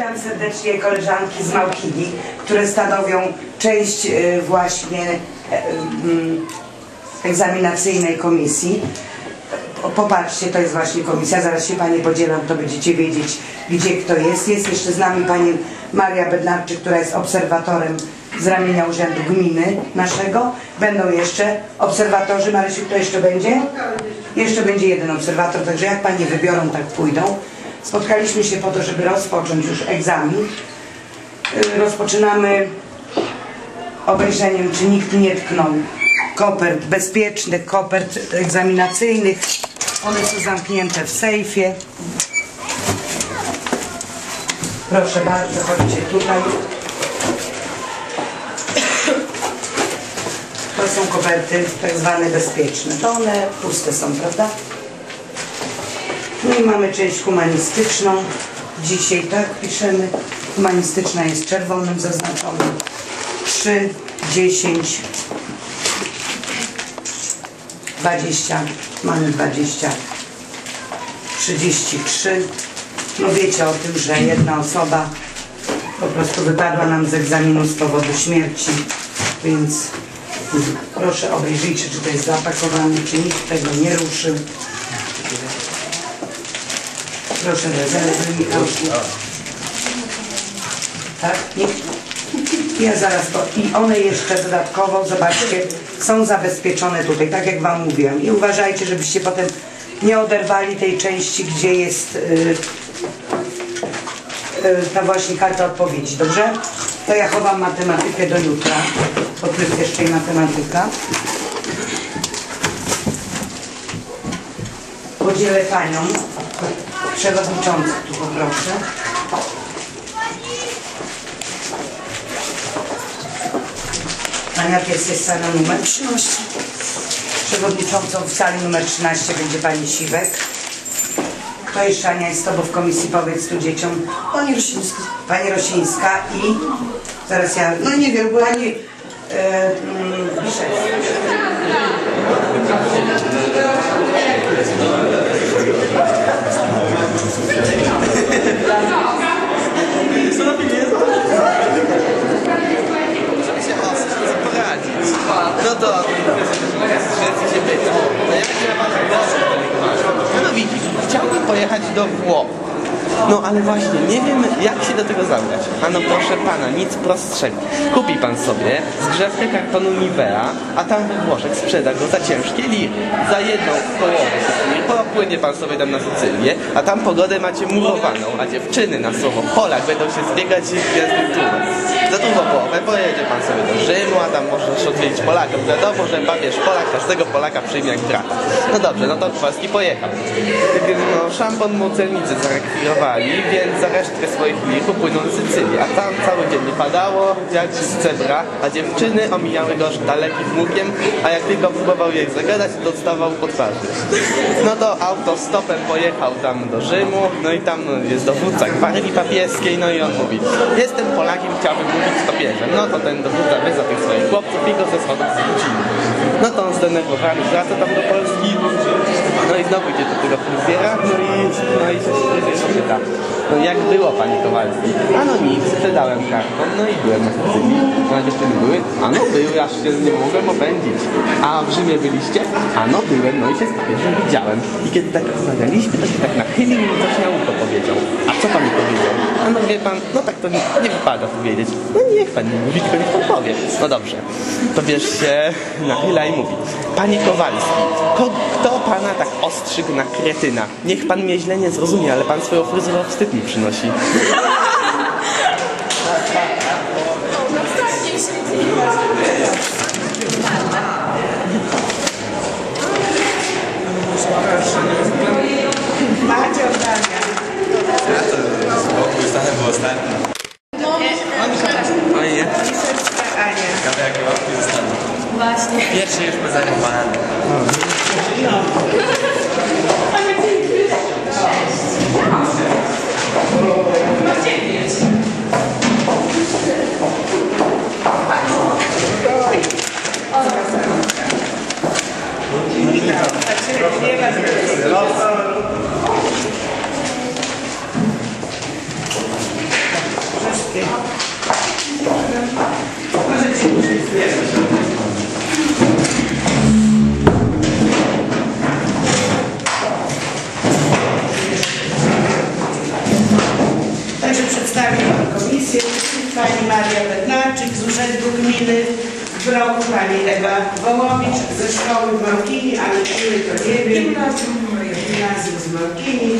Witam serdecznie koleżanki z Małkini, które stanowią część e, właśnie e, mm, egzaminacyjnej komisji. Po- Popatrzcie, to jest właśnie komisja, zaraz się Panie podzielam, to będziecie wiedzieć, gdzie kto jest. Jest jeszcze z nami Pani Maria Bednarczyk, która jest obserwatorem z ramienia Urzędu Gminy naszego. Będą jeszcze obserwatorzy. Marysiu, kto jeszcze będzie? Jeszcze będzie jeden obserwator, także jak Panie wybiorą, tak pójdą. Spotkaliśmy się po to, żeby rozpocząć już egzamin. Y, Rozpoczynamy obejrzeniem, czy nikt nie tknął kopert bezpiecznych, kopert egzaminacyjnych. One są zamknięte w sejfie. Proszę bardzo, chodźcie tutaj. To są koperty tak zwane bezpieczne. To one puste są, prawda? No i mamy część humanistyczną. Dzisiaj tak piszemy. Humanistyczna jest czerwonym zaznaczonym. 3, 10, 20, mamy 20, 33. No wiecie o tym, że jedna osoba po prostu wypadła nam z egzaminu z powodu śmierci, więc proszę obejrzyjcie, czy to jest zapakowane, czy nikt tego nie ruszył. Proszę rezerwy, Michałku. Tak? Nikt? Ja zaraz to. I one jeszcze dodatkowo, zobaczcie, są zabezpieczone tutaj, tak jak Wam mówiłam. I uważajcie, żebyście potem nie oderwali tej części, gdzie jest y, y, ta właśnie karta odpowiedzi, dobrze? To ja chowam matematykę do jutra, bo tu jest jeszcze i matematyka. Podzielę Panią, przewodniczącą tu poproszę. Ania Pies jest sala numer 13. Przewodniczącą w sali numer 13 będzie Pani Siwek. Kto jeszcze Ania jest z Tobą w komisji? Powiedz tu dzieciom. Pani Rosińska. Pani Rosińska i zaraz ja. No nie wiem, bo Pani e, mm. No to się pyta. No ja mam No widzisz, chciałbym pojechać do Włoch. No ale właśnie, nie wiem jak się do tego zabrać. A no proszę pana, nic prostszego. Kupi pan sobie zgrzewkę kartonu Nivea, a tam we Włoszech sprzeda go za ciężkie liry. Za jedną połowę popłynie pan sobie tam na Sycylię, a tam pogodę macie murowaną, a dziewczyny na słowo Polak będą się zbiegać z gwiazdy turą. Za drugą połowę pojedzie pan sobie do Rzymu, a tam możesz odwiedzić Polaka. Wiadomo, że papież Polak każdego Polaka przyjmie jak brata. No dobrze, no to Polski pojechał. No, szampon mu celnicy zarekwirowali, więc za resztkę swoich lir popłynął do Sycylii. A tam cały dzień padało, jak z cebra, a dziewczyny omijały go dalekim łukiem, a jak tylko próbował jej zagadać, to dostawał po twarzy. No to autostopem pojechał tam do Rzymu, no i tam jest dowódca gwarii papieskiej, no i on mówi, jestem Polakiem, chciałbym mówić z papieżem. No to ten dowódca wyza tych swoich chłopców i go ze schodów zrzucili. No to on zdenerwowany wraca tam do Polski, no i znowu idzie do tego fryzjera, no i, no i się fryzjer pyta, no jak było Panie Kowalski? A no nic, sprzedałem karton, no i byłem na Sycylii. No a dziewczyny były? A no były, aż się nie mogłem opędzić. A w Rzymie byliście? A no byłem, no i się z papieżem widziałem. I kiedy tak rozmawialiśmy, to się tak nachylił i coś na ucho powiedział. A co Pan mi powiedział? A no wie Pan, no tak to nie, nie wypada powiedzieć. No niech Pan nie mówi, tylko niech Pan powie. No dobrze. To wiesz się nachyla i mówi. Panie Kowalski, ko, kto Pana tak ostrzygł na kretyna? Niech Pan mnie źle nie zrozumie, ale Pan swoją fryzurą wstyd mi przynosi. właśnie. Pierwszy już był zajmowany. Ale piękny. Cześć. dziewięć. Wszystkie. Możecie użyć. Wam komisję. Pani Maria Bednarczyk z Urzędu Gminy w roku, Pani Ewa Wołowicz ze Szkoły w Małkini, ale gminy to nie wiem. Gimnazjum z Małkini.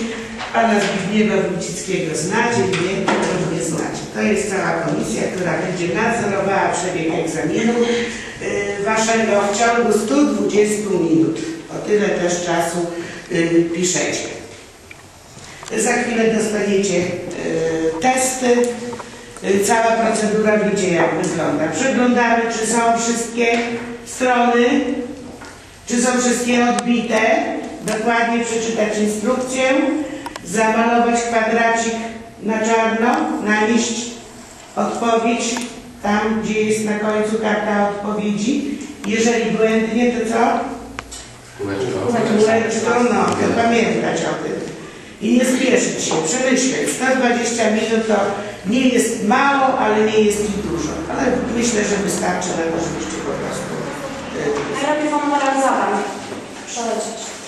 Pana Zbigniewa Wójcickiego znacie, nie, to nie znacie. To jest cała komisja, która będzie nadzorowała przebieg egzaminu y, Waszego w ciągu 120 minut. O tyle też czasu y, piszecie. Za chwilę dostaniecie testy. Y, Cała procedura wiecie jak wygląda. Przeglądamy, czy są wszystkie strony, czy są wszystkie odbite. Dokładnie przeczytać instrukcję, zamalować kwadracik na czarno, nanieść odpowiedź tam, gdzie jest na końcu karta odpowiedzi. Jeżeli błędnie, to co? Kółeczko, no, to pamiętać o tym. I nie spieszyć się, przemyśleć. 120 minut to nie jest mało, ale nie jest i dużo. Ale myślę, że wystarczy na to, żebyście po prostu... na raz zadam. Przelecieć.